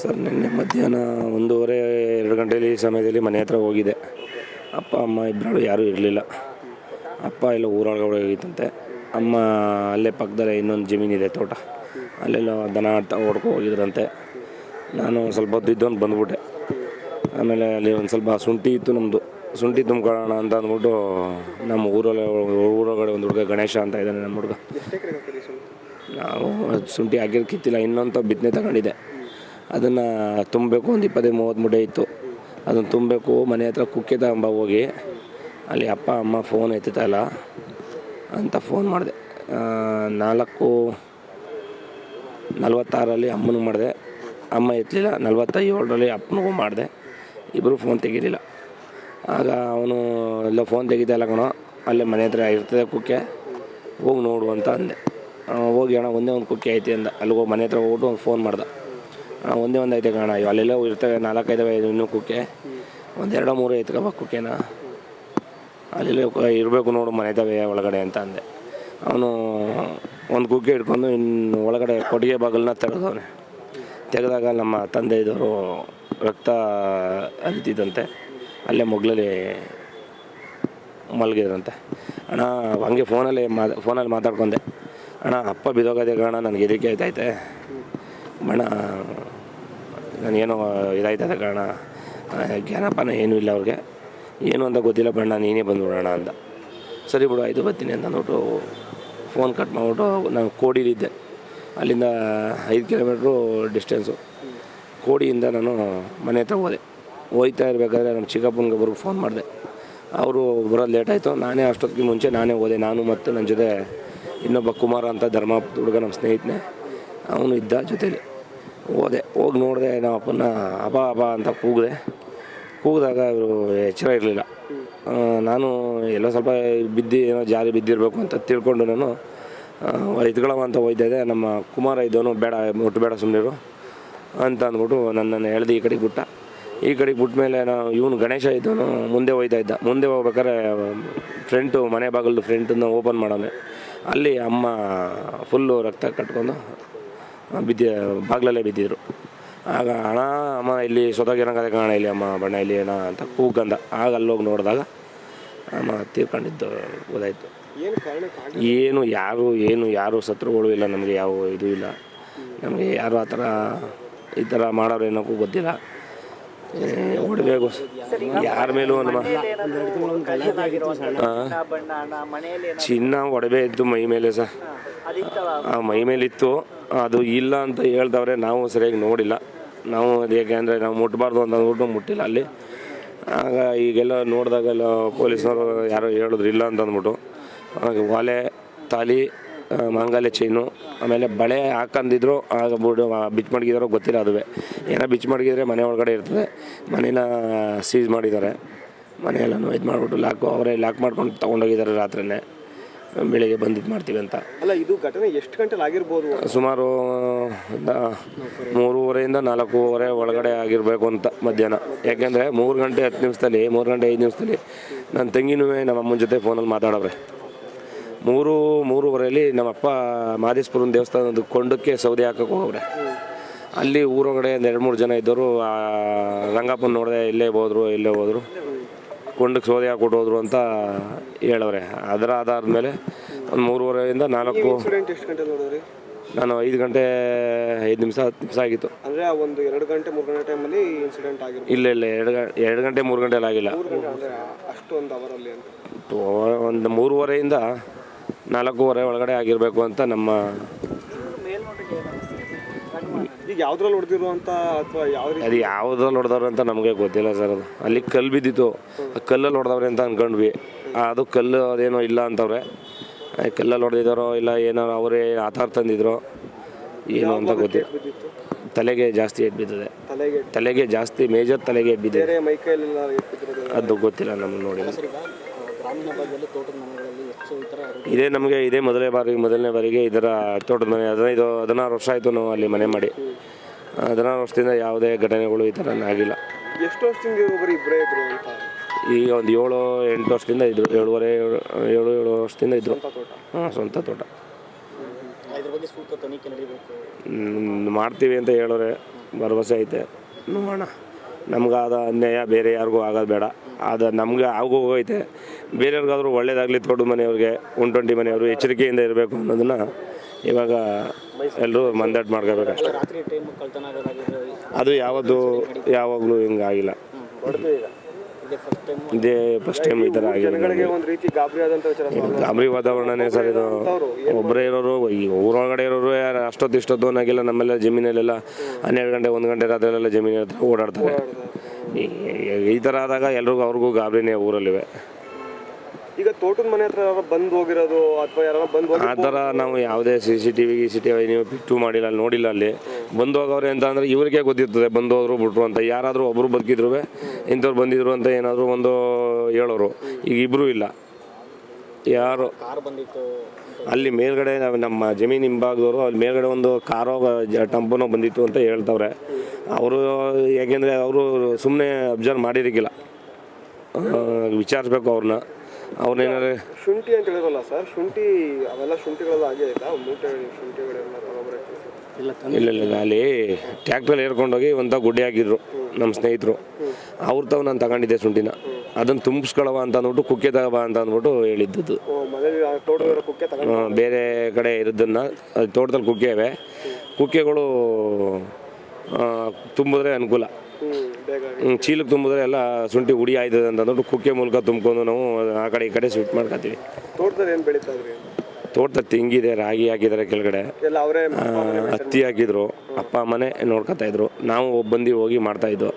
Sir, ನಿನ್ನೆ ಮಧ್ಯಾಹ್ನ ಒಂದೂವರೆ, ಎರಡು ಗಂಟೆಯಲ್ಲಿ ಸಮಯದಲ್ಲಿ ಮನೆ ಹತ್ರ ಹೋಗಿದ್ದೆ ಅಪ್ಪ, ಅಮ್ಮ ಇಬ್ಬರು ಯಾರೂ ಇರಲಿಲ್ಲ. ಅಪ್ಪ ಎಲ್ಲ ಊರೊಳಗಡೆ ಹೋಗಿತ್ತಂತೆ ಅಮ್ಮ ಅಲ್ಲೇ ಪಕ್ಕದಲ್ಲೇ ಇನ್ನೊಂದು ಜಮೀನಿದೆ ತೋಟ. ಅಲ್ಲೆಲ್ಲ ದನ ಆಡ್ತಾ ಹೊಡ್ಕೊ ಹೋಗಿದ್ರಂತೆ. ನಾನು ಸ್ವಲ್ಪ ಹೊತ್ತು ಇದ್ದೊಂದು ಬಂದ್ಬಿಟ್ಟೆ. ಆಮೇಲೆ ಅಲ್ಲಿ ಒಂದು ಸ್ವಲ್ಪ ಶುಂಠಿ ಇತ್ತು ನಮ್ಮದು ಶುಂಠಿ ತುಂಬ್ಕೊಳ್ಳೋಣ ಅಂತ ಅಂದ್ಬಿಟ್ಟು ನಮ್ಮ ಊರಲ್ಲಿ, ಊರೊಳಗಡೆ ಒಂದು ಹುಡುಗ ಗಣೇಶ ಅಂತ ಇದ್ದಾನೆ ನಮ್ಮ ಹುಡುಗ. ನಾವು ಶುಂಠಿ ಹಾಕಿರೋ ಕಿತ್ತಿಲ್ಲ ಇನ್ನೊಂದು ಬಿತ್ತನೆ ತಗೊಂಡಿದ್ದೆ. ಅದನ್ನು ತುಂಬಬೇಕು. ಒಂದು ಇಪ್ಪತ್ತೈದು, ಮೂವತ್ತು ಮುಡೆ ಇತ್ತು. ಅದನ್ನು ತುಂಬಬೇಕು. ಮನೆ ಹತ್ರ ಕುಕ್ಕೆ ತಗೊಂಬ ಹೋಗಿ, ಅಲ್ಲಿ ಅಪ್ಪ, ಅಮ್ಮ ಫೋನ್ ಎತ್ತಲ್ಲ ಅಂತ ಫೋನ್ ಮಾಡಿದೆ. ನಾಲ್ಕು, ನಲ್ವತ್ತಾರರಲ್ಲಿ ಅಮ್ಮನಿಗೆ ಮಾಡಿದೆ. ಅಮ್ಮ ಎತ್ತಲಿಲ್ಲ. ನಲ್ವತ್ತ ಏಳರಲ್ಲಿ ಅಪ್ಪನಿಗೂ ಮಾಡಿದೆ. ಇಬ್ಬರು ಫೋನ್ ತೆಗೀಲಿಲ್ಲ. ಆಗ ಅವನು ಎಲ್ಲ ಫೋನ್ ತೆಗಿತಾ ಇಲ್ಲ ಕಣೋ. ಅಲ್ಲೇ ಮನೆ ಹತ್ರ ಇರ್ತದೆ ಕುಕ್ಕೆ. ಹೋಗಿ ನೋಡು ಅಂತ ಅಂದೆ. ಹೋಗಿ ಅಣ್ಣ, ಒಂದೇ ಒಂದು ಕುಕ್ಕೆ ಐತಿ ಅಂದ. ಅಲ್ಲಿಗೆ ಹೋಗಿ ಮನೆ ಹತ್ರ ಹೋಗ್ಬಿಟ್ಟು ಒಂದು ಫೋನ್ ಮಾಡ್ದೆ. ಒಂದೇ ಒಂದು ಐತೆ ಕಣ ಇವು ಅಲ್ಲೆಲ್ಲ ಇರ್ತವೆ ನಾಲ್ಕೈದವೆ ಇನ್ನೂ ಕುಕ್ಕೆ. ಒಂದೆರಡು ಮೂರು ಎತ್ಕೋಬೇಕು ಕುಕ್ಕೆನ. ಅಲ್ಲೆಲ್ಲ ಇರಬೇಕು ನೋಡು ಮನೆ ತವೆ ಒಳಗಡೆ ಅಂತ ಅಂದೆ. ಅವನು ಒಂದು ಕುಕ್ಕೆ ಹಿಡ್ಕೊಂಡು ಇನ್ನು ಒಳಗಡೆ ಕೊಟ್ಟಿಗೆ ಬಾಗಿಲನ್ನ ತೆಗೆದವನೆ ತೆಗೆದಾಗ ನಮ್ಮ ತಂದೆ ಇದ್ದವರು ರಕ್ತ ಅರಿತಿದ್ದಂತೆ ಅಲ್ಲೇ ಮೊಗ್ಲಲ್ಲಿ ಮಲಗಿದ್ರಂತೆ. ಅಣ್ಣ ಹಂಗೆ ಫೋನಲ್ಲಿ ಮಾ ಫೋನಲ್ಲಿ ಮಾತಾಡ್ಕೊಂಡೆ. ಅಣ್ಣ, ಅಪ್ಪ ಬಿದೋಗದೆ ಕಾರಣ ನನಗೆ ಹೆದರಿಕೆ ಆಯ್ತೈತೆ ಬಣ್ಣ ನನಗೇನೋ ಇದಾಯ್ತದೆ ಕಾರಣ ಜ್ಞಾನಪಾನ ಏನೂ ಇಲ್ಲ ಅವ್ರಿಗೆ. ಏನು ಅಂತ ಗೊತ್ತಿಲ್ಲ, ಬಣ್ಣ, ನೀನೇ ಬಂದ್ಬಿಡೋಣ ಅಂತ. ಸರಿ ಬಿಡು, ಆಯಿತು, ಬರ್ತೀನಿ ಅಂತ ಅಂದ್ಬಿಟ್ಟು ಫೋನ್ ಕಟ್ ಮಾಡಿಬಿಟ್ಟು ನಾನು ಕೋಡಿಲಿದ್ದೆ. ಅಲ್ಲಿಂದ ಐದು ಕಿಲೋಮೀಟ್ರು ಡಿಸ್ಟೆನ್ಸು ಕೋಡಿಯಿಂದ ನಾನು ಮನೆ ಹತ್ರ ಹೋದೆ. ಹೋಯ್ತಾ ಇರಬೇಕಾದ್ರೆ ನಮ್ಮ ಚಿಕ್ಕಪ್ಪನಿಗೆ ಒಬ್ರಿಗೆ ಫೋನ್ ಮಾಡಿದೆ. ಅವರು ಬರೋದು ಲೇಟ್ ಆಯಿತು. ನಾನೇ ಅಷ್ಟೊತ್ತಿಗೆ ಮುಂಚೆ ನಾನೇ ಹೋದೆ. ನಾನು ಮತ್ತು ನನ್ನ ಜೊತೆ ಇನ್ನೊಬ್ಬ ಕುಮಾರ ಅಂತ ಧರ್ಮ ಹುಡುಗ ನಮ್ಮ ಸ್ನೇಹಿತನೇ. ಅವನು ಇದ್ದ ಜೊತೇಲಿ. ಹೋದೆ, ಹೋಗಿ ನೋಡಿದೆ ನಮ್ಮ ಅಪ್ಪನ ಅಬ ಅಬ ಅಂತ ಕೂಗಿದೆ. ಕೂಗಿದಾಗ ಇವರು ಎಚ್ಚರ ಇರಲಿಲ್ಲ. ನಾನು ಎಲ್ಲೋ ಸ್ವಲ್ಪ ಬಿದ್ದು, ಏನೋ ಜಾರಿ ಬಿದ್ದಿರಬೇಕು ಅಂತ ತಿಳ್ಕೊಂಡು ನಾನು ಎತ್ಕೊಳ್ಳವ ಅಂತ ಹೋಯ್ತಾ ನಮ್ಮ ಕುಮಾರ ಇದ್ದವನು ಬೇಡ ಮುಟ್ಟು ಬೇಡ ಸುಮ್ಮನಿರು ಅಂತ ಅಂದ್ಬಿಟ್ಟು ನನ್ನನ್ನು ಎಳೆದು ಈ ಕಡೆಗೆ ಬಿಟ್ಟ. ಈ ಕಡೆಗೆ ಬಿಟ್ಟ ಮೇಲೆ ನಾವು ಇವನು ಗಣೇಶ ಇದ್ದವನು ಮುಂದೆ ಹೋಯ್ತಾ ಇದ್ದ. ಮುಂದೆ ಹೋಗ್ಬೇಕಾದ್ರೆ ಫ್ರೆಂಟು ಮನೆ ಬಾಗಿಲು ಫ್ರೆಂಟನ್ನು ಓಪನ್ ಮಾಡೋನೆ ಅಲ್ಲಿ ಅಮ್ಮ ಫುಲ್ಲು ರಕ್ತ ಕಟ್ಕೊಂಡು ಬಿದ್ದ ಬಾಗ್ಲಲ್ಲೇ ಬಿದ್ದಿದ್ರು. ಆಗ ಅಣ್ಣ ಅಮ್ಮ ಇಲ್ಲಿ ಸೊದಾಗಿರಂಗದೆ ಕಾಣ ಇಲ್ಲಿ ಅಮ್ಮ ಬಣ್ಣ ಇಲ್ಲಿ ಅಣ್ಣ ಅಂತ ಕೂಗಂದ ಆಗ ಅಲ್ಲೋಗಿ ನೋಡಿದಾಗ ಅಮ್ಮ ತೀರ್ಕೊಂಡಿದ್ದು ಗೊತ್ತಾಯ್ತು. ಏನು ಕಾರಣಕ್ಕೆ ಏನು ಯಾರು ಏನು ಯಾರು ಶತ್ರುಗಳು ಇಲ್ಲ ನಮಗೆ ಯಾವ ಇದು ಇಲ್ಲ. ನಮಗೆ ಯಾರು ಆ ಥರ ಈ ಥರ ಮಾಡೋರು ಏನಕ್ಕೂ ಗೊತ್ತಿಲ್ಲ. ಹೊಡಬೇಕು ಯಾರ ಮೇಲೂ ಅನ್ನ ಚಿನ್ನ ಒಡವೆ ಇತ್ತು ಮೈ ಮೇಲೆ ಸರ್ ಆ ಮೈ ಮೇಲೆ ಇತ್ತು. ಅದು ಇಲ್ಲ ಅಂತ ಹೇಳ್ದವ್ರೆ ನಾವು ಸರಿಯಾಗಿ ನೋಡಿಲ್ಲ. ನಾವು ಅದು ಅಂದರೆ ನಾವು ಮುಟ್ಟಬಾರ್ದು ಅಂತ ಅಂದ್ಬಿಟ್ಟು ಮುಟ್ಟಿಲ್ಲ ಅಲ್ಲಿ. ಆಗ ಈಗೆಲ್ಲ ನೋಡಿದಾಗೆಲ್ಲ ಪೊಲೀಸ್ನವರು ಯಾರೋ ಹೇಳಿದ್ರು ಇಲ್ಲ ಅಂತ ಅಂದ್ಬಿಟ್ಟು. ಹಾಗೆ ಒಲೆ ತಾಲಿ ಮಾಂಗಲ್ಯ ಚೈನು ಆಮೇಲೆ ಬಳೆ ಹಾಕಂದಿದ್ರು ಆಗ ಬಿಡು ಬಿಚ್ ಮಡಗಿದಾರೋ ಗೊತ್ತಿಲ್ಲ ಅದುವೇ. ಏನೋ ಬಿಚ್ ಮಡಗಿದ್ರೆ ಮನೆ ಒಳಗಡೆ ಇರ್ತದೆ ಮನೇನ ಸೀಸ್ ಮಾಡಿದ್ದಾರೆ. ಮನೆಯೆಲ್ಲನೂ ಇದು ಮಾಡಿಬಿಟ್ಟು ಲಾಕ್ ಅವರೇ ಲಾಕ್ ಮಾಡ್ಕೊಂಡು ತೊಗೊಂಡೋಗಿದ್ದಾರೆ ರಾತ್ರಿನೇ ಬೆಳಿಗ್ಗೆ ಬಂದಿದ್ದು ಇದು ಮಾಡ್ತೀವಿ ಅಂತ. ಅಲ್ಲ ಇದು ಘಟನೆ ಎಷ್ಟು ಗಂಟೆಲಿ ಆಗಿರ್ಬೋದು? ಸುಮಾರು ಮೂರುವರೆಯಿಂದ ನಾಲ್ಕೂವರೆ ಒಳಗಡೆ ಆಗಿರಬೇಕು ಅಂತ ಮಧ್ಯಾಹ್ನ. ಯಾಕೆಂದರೆ ಮೂರು ಗಂಟೆ ಹತ್ತು ನಿಮಿಷದಲ್ಲಿ ಮೂರು ಗಂಟೆ ಐದು ನಿಮಿಷದಲ್ಲಿ ನನ್ನ ತಂಗಿನೂ ನಮ್ಮ ಅಮ್ಮನ ಜೊತೆ ಫೋನಲ್ಲಿ ಮಾತಾಡವ್ರೆ. ಮೂರು ಮೂರುವರೆಯಲ್ಲಿ ನಮ್ಮಪ್ಪ ಮಾದೇಶ್ಪುರನ ದೇವಸ್ಥಾನದ ಕೊಂಡಕ್ಕೆ ಸೌದೆ ಹಾಕಕ್ಕೆ ಹೋಗವ್ರೆ ಅಲ್ಲಿ ಊರೊಳಗಡೆ ಒಂದು ಎರಡು ಮೂರು ಜನ ಇದ್ದರು. ಆ ರಂಗಪ್ಪನ ನೋಡಿದೆ ಇಲ್ಲೇ ಹೋದ್ರು ಇಲ್ಲೇ ಹೋದರು. ಕೊಂಡಕ್ಕೆ ಸೌದೆ ಹಾಕ್ಬಿಟ್ಟು ಹೋದರು ಅಂತ ಹೇಳವ್ರೆ. ಅದರ ಆಧಾರದ ಮೇಲೆ ಒಂದು ಮೂರುವರೆಯಿಂದ ನಾಲ್ಕು ನಾನು ಐದು ಗಂಟೆ ಐದು ನಿಮಿಷ ಹತ್ತು ನಿಮಿಷ ಆಗಿತ್ತು. ಅಂದರೆ ಒಂದು ಎರಡು ಗಂಟೆ ಮೂರು ಗಂಟೆ ಟೈಮಲ್ಲಿ ಇನ್ಸಿಡೆಂಟ್ ಆಗಿಲ್ಲ ಇಲ್ಲ ಇಲ್ಲ ಎರಡು ಗಂಟೆ ಎರಡು ಗಂಟೆ ಮೂರು ಆಗಿಲ್ಲ. ಗಂಟೆ ಅಷ್ಟೊಂದು ಅವರಲ್ಲಿ ಒಂದು ಮೂರುವರೆಯಿಂದ ನಾಲ್ಕೂವರೆ ಒಳಗಡೆ ಆಗಿರಬೇಕು ಅಂತ ನಮ್ಮ ಅದು ಯಾವ್ದ್ರಲ್ಲಿ ಹೊಡೆದಿರೋ ಅಂತ ಅಥವಾ ಯಾವ ರೀತಿ ಅದು ಯಾವುದ್ರಲ್ಲಿ ಹೊಡೆದವ್ರು ಅಂತ ನಮಗೆ ಗೊತ್ತಿಲ್ಲ ಸರ್ ಅದು. ಅಲ್ಲಿ ಕಲ್ಲು ಬಿದ್ದಿತ್ತು. ಆ ಕಲ್ಲಲ್ಲಿ ಹೊಡೆದವ್ರೆ ಅಂತ ಅಂದ್ಕೊಂಡ್ವಿ ಅದು ಕಲ್ಲು ಅದೇನೋ ಇಲ್ಲ ಅಂತವ್ರೆ. ಆ, ಕಲ್ಲಲ್ಲಿ ಹೊಡೆದಿದ್ದಾರೋ ಇಲ್ಲ ಏನೋ ಅವರೇ ಆತಾರ ತಂದಿದ್ರು. ಏನೋ ಅಂತ ಗೊತ್ತಿಲ್ಲ. ತಲೆಗೆ ಜಾಸ್ತಿ ಎಡ್ ಬಿದ್ದಿದೆ. ತಲೆಗೆ ತಲೆಗೆ ಜಾಸ್ತಿ ಮೇಜರ್ ತಲೆಗೆ ಎಡ್ ಬಿದ್ದಿದೆ. ಮೈಕೈಲೆಲ್ಲ ಅದು ಗೊತ್ತಿಲ್ಲ ನಮ್ಗೆ ನೋಡಿ. ಗ್ರಾಮೀಣ ಭಾಗದಲ್ಲಿ ತೋಟದ ಮನೆಗಳಲ್ಲಿ ಹೆಚ್ಚು ಈ ಥರ ಇದೇ ನಮಗೆ ಇದೇ ಮೊದಲನೇ ಬಾರಿ ಮೊದಲನೇ ಬಾರಿಗೆ ಇದರ ತೋಟದ ಮನೆ. ಹದಿನೈದು ಹದಿನಾರು ವರ್ಷ ಆಯಿತು ನಾವು ಅಲ್ಲಿ ಮನೆ ಮಾಡಿ. ಹದಿನಾರು ವರ್ಷದಿಂದ ಯಾವುದೇ ಘಟನೆಗಳು ಈ ಥರ ಆಗಿಲ್ಲ. ಎಷ್ಟು ವರ್ಷದಿಂದ ಒಬ್ಬರು ಇಬ್ಬರೇ ಇದ್ರು ಅಂತ? ಈಗ ಒಂದು ಏಳು ಎಂಟು ವರ್ಷದಿಂದ ಇದ್ರು. ಏಳುವರೆ ಏಳು ಏಳು ಏಳು ವರ್ಷದಿಂದ ಇದ್ರು. ಹಾಂ ಸ್ವಂತ ತೋಟ. ಇದ್ರ ಬಗ್ಗೆ ಸೂಕ್ತ ತನಿಖೆ ನಡೀಬೇಕು. ಹ್ಮ್, ಮಾಡ್ತೀವಿ ಅಂತ ಹೇಳೋರೆ ಭರವಸೆ ಐತೆ. ನೋಡೋಣ. ನಮ್ಗಾದ ಅನ್ಯಾಯ ಬೇರೆ ಯಾರಿಗೂ ಆಗೋದು ಬೇಡ. ಅದು ನಮ್ಗೆ ಆಗು ಹೋಗೈತೆ. ಬೇರೆಯವ್ರಿಗಾದ್ರೂ ಒಳ್ಳೇದಾಗಲಿ ತೋಟದ ಮನೆಯವ್ರಿಗೆ ಒನ್ ಟ್ವೆಂಟಿ ಮನೆಯವರು ಎಚ್ಚರಿಕೆಯಿಂದ ಇರಬೇಕು ಅನ್ನೋದನ್ನು ಇವಾಗ ಎಲ್ಲರೂ ಮಂದಾಟ ಮಾಡ್ಕೋಬೇಕು ಅಷ್ಟೇ. ಅದು ಯಾವತ್ತು ಯಾವಾಗಲೂ ಹಿಂಗೆ ಆಗಿಲ್ಲ. ಫಸ್ಟ್ ಟೈಮ್ ಇದೇ ಫಸ್ಟ್ ಟೈಮ್ ಈ ಥರ ಆಗಿದೆ ಗಾಬರಿ ವಾತಾವರಣನೇ ಸರ್ ಇದು. ಒಬ್ಬರೇ ಇರೋರು ಈ ಊರೊಳಗಡೆ ಇರೋರು ಯಾರು ಅಷ್ಟೊತ್ತು ಇಷ್ಟೊತ್ತು ಅನ್ನೋಗಿಲ್ಲ ನಮ್ಮೆಲ್ಲ ಜಮೀನಲ್ಲೆಲ್ಲ ಹನ್ನೆರಡು ಗಂಟೆ ಒಂದು ಗಂಟೆ ರಾತ್ರಿಯಲ್ಲೆಲ್ಲ ಜಮೀನಲ್ಲಿ ಹತ್ರ ಓಡಾಡ್ತಾರೆ. ಈ- ಥರ ಆದಾಗ ಎಲ್ರಿಗೂ ಅವ್ರಿಗೂ ಗಾಬರಿನೇ ಊರಲ್ಲಿವೆ. ಈಗ ತೋಟದ ಮನೆ ಹತ್ರ ಯಾರೋ ಬಂದು ಹೋಗಿರೋದು ಅಥವಾ ಯಾರು ಬಂದು ಹೋಗಿ ಆ ಥರ ನಾವು ಯಾವುದೇ C C T V C T V ನೀವು ಬಿಟ್ಟು ಮಾಡಿಲ್ಲ ಅಲ್ಲಿ ನೋಡಿಲ್ಲ ಅಲ್ಲಿ. ಬಂದು ಹೋಗೋರು ಅಂತ ಅಂದರೆ ಇವ್ರಿಗೆ ಗೊತ್ತಿರ್ತದೆ ಬಂದು ಹೋದ್ರು ಬಿಟ್ರು ಅಂತ. ಯಾರಾದರೂ ಒಬ್ಬರು ಬದುಕಿದ್ರು ಇಂಥವ್ರು ಬಂದಿದ್ರು ಅಂತ ಏನಾದರೂ ಒಂದು ಹೇಳೋರು. ಈಗ ಇಬ್ಬರೂ ಇಲ್ಲ. ಯಾರು? ಕಾರ್ ಬಂದಿತ್ತು ಅಲ್ಲಿ ಮೇಲ್ಗಡೆ ನಾವು ನಮ್ಮ ಜಮೀನು ಹಿಂಭಾಗದವರು ಅಲ್ಲಿ ಮೇಲ್ಗಡೆ ಒಂದು ಕಾರೋ ಜ- ಟೆಂಪೋನೋ ಬಂದಿತ್ತು ಅಂತ ಹೇಳ್ತವ್ರೆ. ಅವರು ಯಾಕೆಂದರೆ ಅವರು ಸುಮ್ಮನೆ ಅಬ್ಸರ್ವ್ ಮಾಡಿರಿಗಿಲ್ಲ ವಿಚಾರಿಸ್ಬೇಕು ಅವ್ರನ್ನ ಅವ್ರನ್ನೇನಾದ್ರೆ ಶುಂಠಿ ಅಂತ ಹೇಳಿರಲ್ಲ ಸರ್ ಶುಂಠಿ ಅವೆಲ್ಲ ಶುಂಠಿಗಳೆಲ್ಲ ಆಗೇ ಆಯ್ತಾ? ಮೂಟೆ ಶುಂಠಿಗಳೆಲ್ಲ ತಗೊಬರಕ್ಕೆ ಇಲ್ಲ ಇಲ್ಲ ಇಲ್ಲ, ಅಲ್ಲಿ ಟ್ಯಾಕ್ಟ್ರಲ್ಲಿ ಏರ್ಕೊಂಡೋಗಿ ಒಂಥ ಗುಡ್ಡೆ ಹಾಕಿದ್ರು ನಮ್ಮ ಸ್ನೇಹಿತರು. ಅವ್ರ ತಾವು ನಾನು ತಗೊಂಡಿದ್ದೆ ಶುಂಠಿನ. ಅದನ್ನು ತುಂಬಿಸ್ಕೊಳವ ಅಂತ ಅಂದ್ಬಿಟ್ಟು ಕುಕ್ಕೆ ತಗೋಬ ಅಂತ ಅಂದ್ಬಿಟ್ಟು ಹೇಳಿದ್ದದ್ದು. ಬೇರೆ ಕಡೆ ಇರೋದನ್ನು ಅದು ತೋಟದಲ್ಲಿ ಕುಕ್ಕೆ ಇವೆ. ಕುಕ್ಕೆಗಳು ತುಂಬಿದ್ರೆ ಅನುಕೂಲ. ಚೀಲಕ್ಕೆ ತುಂಬಿದ್ರೆ ಎಲ್ಲ ಶುಂಠಿ ಹುಡಿ ಆಯ್ತದೆ ಅಂತ ಅಂದ್ಬಿಟ್ಟು ಕುಕ್ಕೆ ಮೂಲಕ ತುಂಬ್ಕೊಂಡು ನಾವು ಆ ಕಡೆ ಈ ಕಡೆ ಸ್ವಿಟ್ ಮಾಡ್ಕೊತೀವಿ. ತೋಟದ ತೆಂಗಿದೆ ರಾಗಿ ಹಾಕಿದ್ದಾರೆ ಕೆಳಗಡೆ. ಹತ್ತಿ ಹಾಕಿದ್ರು ಅಪ್ಪ ಅಮ್ಮನೆ ನೋಡ್ಕೊತಾ ಇದ್ರು. ನಾವು ಬಂದು ಹೋಗಿ ಮಾಡ್ತಾ ಇದ್ವು